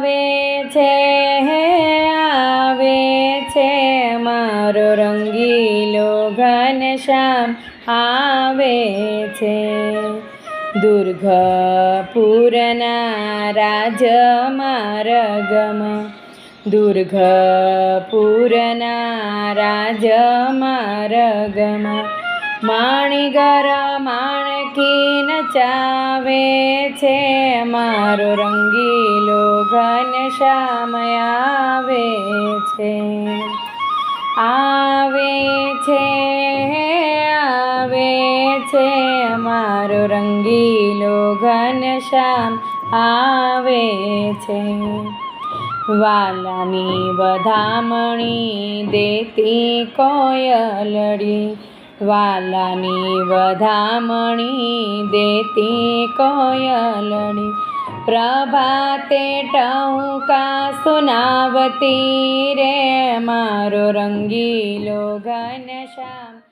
આવે છે આવે છે, મારો રંગીલો ઘનશ્યામ આવે છે. દુર્ગપુરના રાજ માર્ગમાં દુર્ગપુરના રાજ માર્ગમાં માણીગર માણકી નચાવે છે મારો રંગીલો ઘનશ્યામ આવે છે. આવે છે આવે છે મારો રંગીલો ઘનશ્યામ આવે છે. વાલાની વધામણી દેતી કોયલડી વાલાની વધામણી દેતી કોયલણી પ્રભાતે ટહુકા સુનાવતી રે મારો રંગીલો ઘનશ્યામ.